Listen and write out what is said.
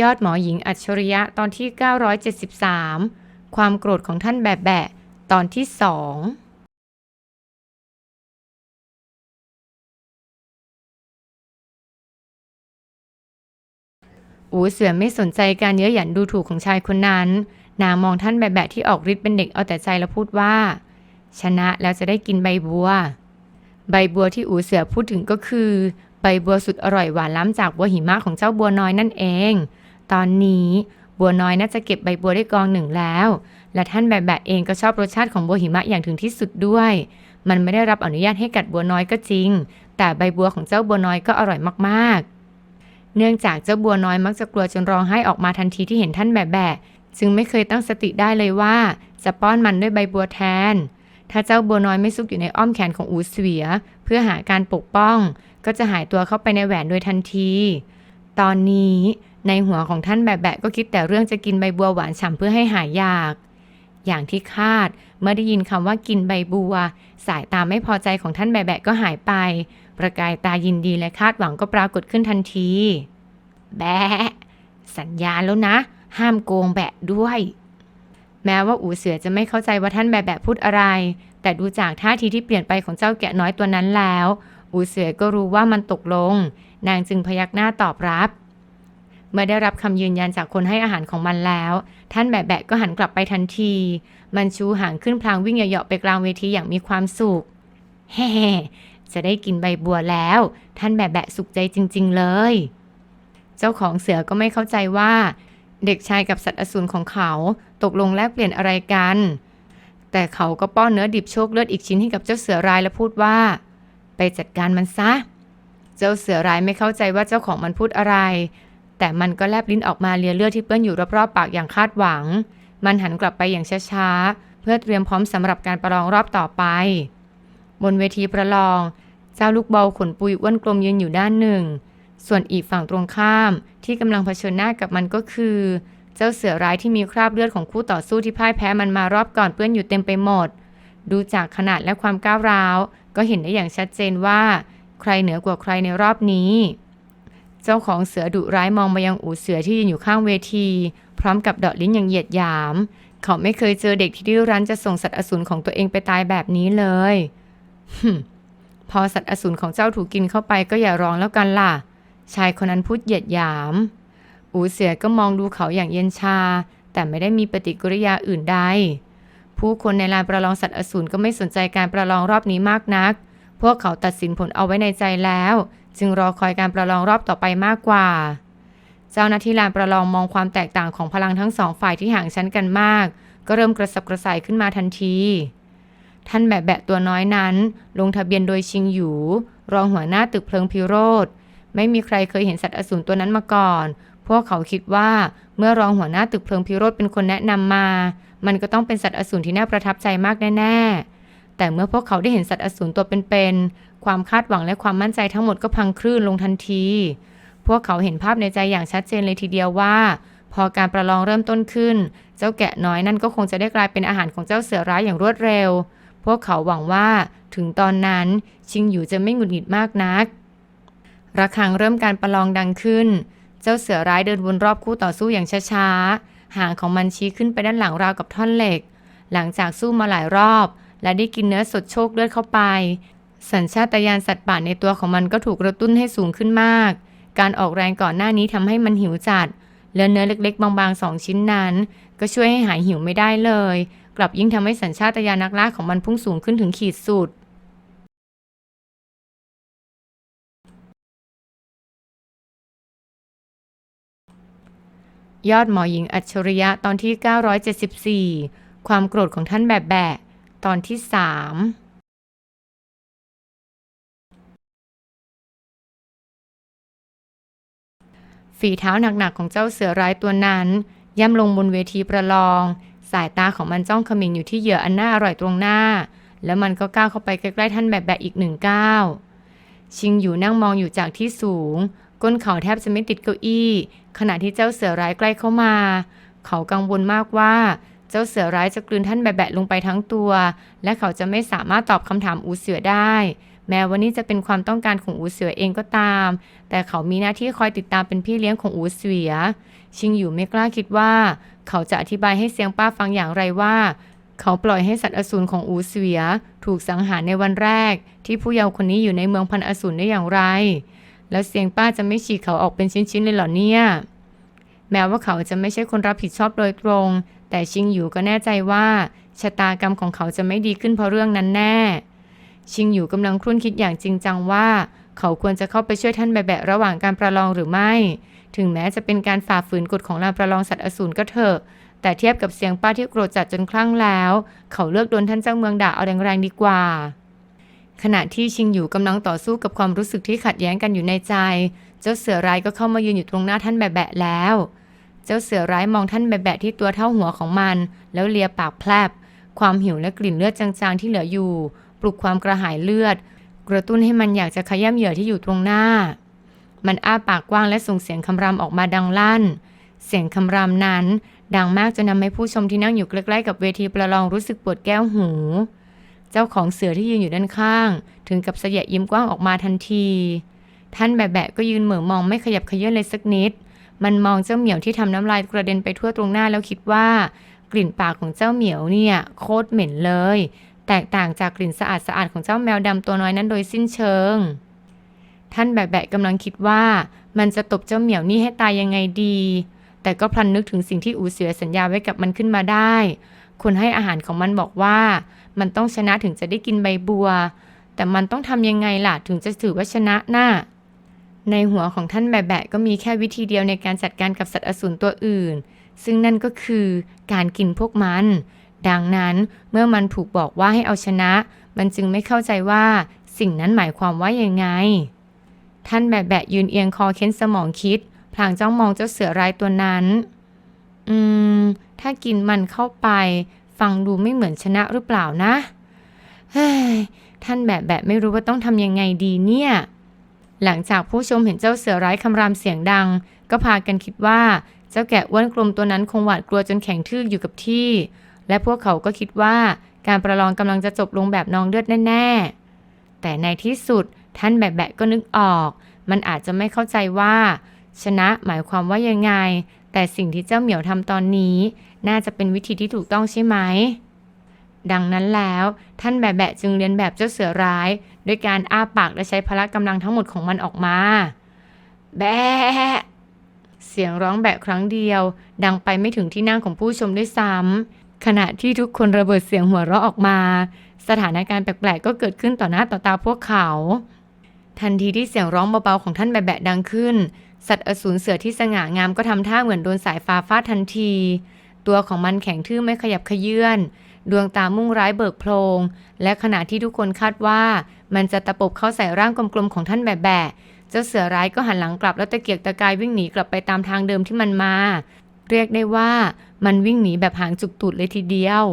ยอดหมอหญิงอัจฉริยะตอนที่ 973 ความโกรธของท่านแบะแบะตอนที่สองอูเสือไม่สนใจการเย้ยหยันดูถูกของชายคนนั้น นางมองท่านแบะแบะที่ออกฤทธิ์เป็นเด็กเอาแต่ใจแล้วพูดว่า ชนะแล้วจะได้กินใบบัว ใบบัวที่อูเสือพูดถึงก็คือ ใบบัวสุดอร่อยหวานล้ำจากบัวหิมะของเจ้าบัวน้อยนั่นเอง ตอนนี้บัวน้อยน่าจะเก็บใบบัวได้กองหนึ่งแล้ว และท่านแบะแบะเองก็ชอบรสชาติของบัวหิมะอย่างถึงที่สุดด้วย มันไม่ได้รับอนุญาตให้กัดบัวน้อยก็จริง แต่ใบบัวของเจ้าบัวน้อยก็อร่อยมากๆ เนื่องจากเจ้าบัวน้อยมักจะกลัวจนร้องไห้ออกมาทันทีที่เห็นท่านแบะแบะจึงไม่เคยตั้งสติได้เลยว่า จะป้อนมันด้วยใบบัวแทน ถ้าเจ้าบัวน้อยไม่ซุกอยู่ในอ้อมแขนของอูเสวีย เพื่อหาการปกป้อง ก็จะหายตัวเข้าไปในแหวนโดยทันที ตอนนี้ ในหัวของท่านแบะแบะก็คิดแต่เรื่องจะกินใบบัวหวานฉ่ำเพื่อให้หายอยาก อย่างที่คาดเมื่อได้ยินคำว่ากินใบบัว สายตาไม่พอใจของท่านแบะแบะก็หายไป ประกายตายินดีและคาดหวังก็ปรากฏขึ้นทันที แบะ สัญญาแล้วนะ ห้ามโกงแบะด้วย แม้ว่าอูเสือจะไม่เข้าใจว่าท่านแบะแบะพูดอะไร แต่ดูจากท่าทีที่เปลี่ยนไปของเจ้าแกะน้อยตัวนั้นแล้ว อูเสือก็รู้ว่ามันตกลง นางจึงพยักหน้าตอบรับ มื่อได้รับคำยืนยันจากคนให้อาหารของมันแล้ว ท่านแบะแบะก็หันกลับไปทันที มันชูหางขึ้นพลางวิ่งเหยาะๆไปกลางเวทีอย่างมีความสุขแฮ่จะได้กินใบบัวแล้ว ท่านแบะแบะสุขใจจริง ๆ เลย เจ้าของเสือก็ไม่เข้าใจว่า เด็กชายกับสัตว์อสูรของเขาตกลงแลกเปลี่ยนอะไรกัน แต่เขาก็ป้อนเนื้อดิบโชคเลือดอีกชิ้นให้กับเจ้าเสือร้ายและพูดว่า ไปจัดการมันซะ เจ้าเสือร้ายไม่เข้าใจว่าเจ้าของมันพูดอะไร แต่มันก็แลบลิ้นออกมาเลียเลือดที่เปื้อนอยู่รอบๆปากอย่างคาดหวัง มันหันกลับไปอย่างช้าๆ เพื่อเตรียมพร้อมสำหรับการประลองรอบต่อไป บนเวทีประลอง เจ้าลูกเบาขนปุยอ้วนกลมยืนอยู่ด้านหนึ่ง ส่วนอีกฝั่งตรงข้ามที่กำลังเผชิญหน้ากับมันก็คือ เจ้าเสือร้ายที่มีคราบเลือดของคู่ต่อสู้ที่พ่ายแพ้มันมารอบก่อนเปื้อนอยู่เต็มไปหมด ดูจากขนาดและความก้าวร้าว ก็เห็นได้อย่างชัดเจนว่า ใครเหนือกว่าใครในรอบนี้ เจ้าของเสือดุร้ายมองมายังอูเสือที่ยืนอยู่ข้างเวที พร้อมกับเดาะลิ้นอย่างเหยียดหยาม เขาไม่เคยเจอเด็กที่ดื้อรั้นจะส่งสัตว์อสูรของตัวเองไปตายแบบนี้เลยฮึพอสัตว์อสูรของเจ้าถูกกินเข้าไปก็อย่าร้องแล้วกันล่ะ ชายคนนั้นพูดเหยียดหยาม อูเสือก็มองดูเขาอย่างเย็นชา แต่ไม่ได้มีปฏิกิริยาอื่นใด ผู้คนในลานประลองสัตว์อสูรก็ไม่สนใจการประลองรอบนี้มากนัก พวกเขาตัดสินผลเอาไว้ในใจแล้ว จึงรอคอยการประลองรอบต่อไปมากกว่า เจ้าหน้าที่ลานประลองมองความแตกต่างของพลังทั้งสองฝ่ายที่ห่างชั้นกันมาก ก็เริ่มกระสับกระส่ายขึ้นมาทันที ท่านแบะแบะตัวน้อยนั้น ลงทะเบียนโดยชิงหยู รองหัวหน้าตึกเพลิงพิโรธไม่มีใครเคยเห็นสัตว์อสูรตัวนั้นมาก่อน พวกเขาคิดว่าเมื่อรองหัวหน้าตึกเพลิงพิโรธเป็นคนแนะนำมา มันก็ต้องเป็นสัตว์อสูรที่น่าประทับใจมากแน่ๆแต่เมื่อพวกเขาได้เห็นสัตว์อสูรตัวเป็นๆ ความคาดหวังและความมั่นใจทั้งหมดก็พังคลื่นลงทันที พวกเขาเห็นภาพในใจอย่างชัดเจนเลยทีเดียวว่า พอการประลองเริ่มต้นขึ้น เจ้าแกะน้อยนั่นก็คงจะได้กลายเป็นอาหารของเจ้าเสือร้ายอย่างรวดเร็ว พวกเขาหวังว่าถึงตอนนั้นชิงอยู่จะไม่หงุดหงิดมากนัก ระฆังเริ่มการประลองดังขึ้น เจ้าเสือร้ายเดินวนรอบคู่ต่อสู้อย่างช้าๆ หางของมันชี้ขึ้นไปด้านหลังราวกับท่อนเหล็ก หลังจากสู้มาหลายรอบและได้กินเนื้อสดโชคเลือดเข้าไป สัญชาตญาณสัตว์ป่าในตัวของมันก็ถูกกระตุ้นให้สูงขึ้นมาก การออกแรงก่อนหน้านี้ทำให้มันหิวจัด และเนื้อเล็ก ๆ บางๆสองชิ้นนั้น ก็ช่วยให้หายหิวไม่ได้เลย กลับยิ่งทำให้สัญชาตญาณนักล่าของมันพุ่งสูงขึ้นถึงขีดสุดยอดหมอหญิงอัจฉริยะตอนที่ 974 ความโกรธของท่านแบบแบะตอนที่ 3 ฝีเท้าหนักๆของเจ้าเสือร้ายตัวนั้นย่ำลงบนเวทีประลอง สายตาของมันจ้องขมิงอยู่ที่เหยื่ออันน่าอร่อยตรงหน้า แล้วมันก็ก้าวเข้าไปใกล้ๆท่านแบบแบะอีกหนึ่งก้าวชิงอยู่นั่งมองอยู่จากที่สูง ก้นเขาแทบจะไม่ติดเก้าอี้ ขณะที่เจ้าเสือร้ายใกล้เข้ามา เขากังวลมากว่า เจ้าเสือร้ายจะกลืนท่านแบะๆลงไปทั้งตัว และเขาจะไม่สามารถตอบคำถามอูเสือได้ แม้ว่านี่จะเป็นความต้องการของอูเสือเองก็ตาม แต่เขามีหน้าที่คอยติดตามเป็นพี่เลี้ยงของอูเสือ ชิงอยู่ไม่กล้าคิดว่า เขาจะอธิบายให้เสียงป้าฟังอย่างไรว่า เขาปล่อยให้สัตว์อสูรของอูเสือถูกสังหารในวันแรก ที่ผู้เยาว์คนนี้อยู่ในเมืองพันอสูรได้อย่างไร แล้วเสียงป้าจะไม่ฉีกเขาออกเป็นชิ้นๆเลยเหรอเนี่ย แม้ว่าเขาจะไม่ใช่คนรับผิดชอบโดยตรง แต่ชิงอยู่ก็แน่ใจว่าชะตากรรมของเขาจะไม่ดีขึ้นเพราะเรื่องนั้นแน่ ชิงอยู่กำลังครุ่นคิดอย่างจริงจังว่า เขาควรจะเข้าไปช่วยท่านแบะระหว่างการประลองหรือไม่ ถึงแม้จะเป็นการฝ่าฝืนกฎของลานประลองสัตว์อสูรก็เถอะ แต่เทียบกับเสียงป้าที่โกรธจัดจนคลั่งแล้ว เขาเลือกโดนท่านเจ้าเมืองด่าเอาแรงๆดีกว่า ขณะที่ชิงอยู่กำลังต่อสู้กับความรู้สึกที่ขัดแย้งกันอยู่ในใจ เจ้าเสือร้ายก็เข้ามายืนอยู่ตรงหน้าท่านแบะแล้ว เจ้าเสือร้ายมองท่านแบะที่ตัวเท่าหัวของมัน แล้วเลียปากแพลบความหิวและกลิ่นเลือดจางๆที่เหลืออยู่ ปลุกความกระหายเลือด กระตุ้นให้มันอยากจะขย้ำเหยื่อที่อยู่ตรงหน้า มันอ้าปากกว้างและส่งเสียงคำรามออกมาดังลั่น เสียงคำรามนั้น ดังมากจนทำให้ผู้ชมที่นั่งอยู่ใกล้ๆกับเวทีประลองรู้สึกปวดแก้วหู เจ้าของเสือที่ยืนอยู่ด้านข้าง ถึงกับเสยยิ้มกว้างออกมาทันที ท่านแบะๆก็ยืนเหม่อมองไม่ขยับขยื้อนเลยสักนิด มันมองเจ้าเหมียวที่ทำน้ำลายกระเด็นไปทั่วตรงหน้าแล้วคิดว่ากลิ่นปากของเจ้าเหมียวเนี่ยโคตรเหม็นเลย แตกต่างจากกลิ่นสะอาดสะอาดๆของเจ้าแมวดำตัวน้อยนั้นโดยสิ้นเชิง ท่านแบะๆกำลังคิดว่า มันจะตบเจ้าเหมียวนี่ให้ตายยังไงดี แต่ก็พลันนึกถึงสิ่งที่อูเสือสัญญาไว้กับมันขึ้นมาได้ คนให้อาหารของมันบอกว่า มันต้องชนะถึงจะได้กินใบบัว แต่มันต้องทำยังไงล่ะถึงจะถือว่าชนะน่ะในหัวของท่านแบะๆก็มีแค่วิธีเดียวในการจัดการกับสัตว์อสูรตัวอื่น ซึ่งนั่นก็คือการกินพวกมัน ดังนั้นเมื่อมันถูกบอกว่าให้เอาชนะ มันจึงไม่เข้าใจว่าสิ่งนั้นหมายความว่ายังไง ท่านแบะๆยืนเอียงคอเค้นสมองคิด พลางจ้องมองเจ้าเสือร้ายตัวนั้น อืม ถ้ากินมันเข้าไป ฟังดูไม่เหมือนชนะหรือเปล่านะ เฮ้ย ท่านแบะแบะไม่รู้ว่าต้องทำยังไงดีเนี่ย หลังจากผู้ชมเห็นเจ้าเสือร้ายคำรามเสียงดัง ก็พากันคิดว่า เจ้าแกะอ้วนกลมตัวนั้นคงหวาดกลัวจนแข็งทื่ออยู่กับที่ และพวกเขาก็คิดว่าการประลองกำลังจะจบลงแบบนองเลือดแน่ ๆ แต่ในที่สุดท่านแบะแบะก็นึกออก มันอาจจะไม่เข้าใจว่า ชนะหมายความว่ายังไง แต่สิ่งที่เจ้าเหมียวทำตอนนี้ น่าจะเป็นวิธีที่ถูกต้องใช่ไหม ดังนั้นแล้วท่านแบะแบะจึงเรียนแบบเจ้าเสือร้ายด้วยการอ้าปากและใช้พละกำลังทั้งหมดของมันออกมา แบะเสียงร้องแบะครั้งเดียว ดังไปไม่ถึงที่นั่งของผู้ชมด้วยซ้ำ ขณะที่ทุกคนระเบิดเสียงหัวเราะออกมา สถานการณ์แปลกๆ ก็เกิดขึ้นต่อหน้าต่อตาพวกเขา ทันทีที่เสียงร้องเบาๆของท่านแบะแบะดังขึ้น สัตว์อสูรเสือที่สง่างามก็ทำท่าเหมือนโดนสายฟ้าฟาดทันที ตัวของมันแข็งทื่อไม่ขยับขยื่นดวงตามุ่งร้ายเบิกโพลงและขณะที่ทุกคนคาดว่า มันจะตะปบเข้าใส่ร่างกลมๆของท่านแบะแบะเจ้าเสือร้ายก็หันหลังกลับแล้วตะเกียกตะกายวิ่งหนีกลับไปตามทางเดิมที่มันมา เรียกได้ว่ามันวิ่งหนีแบบหางจุกตูดเลยทีเดียว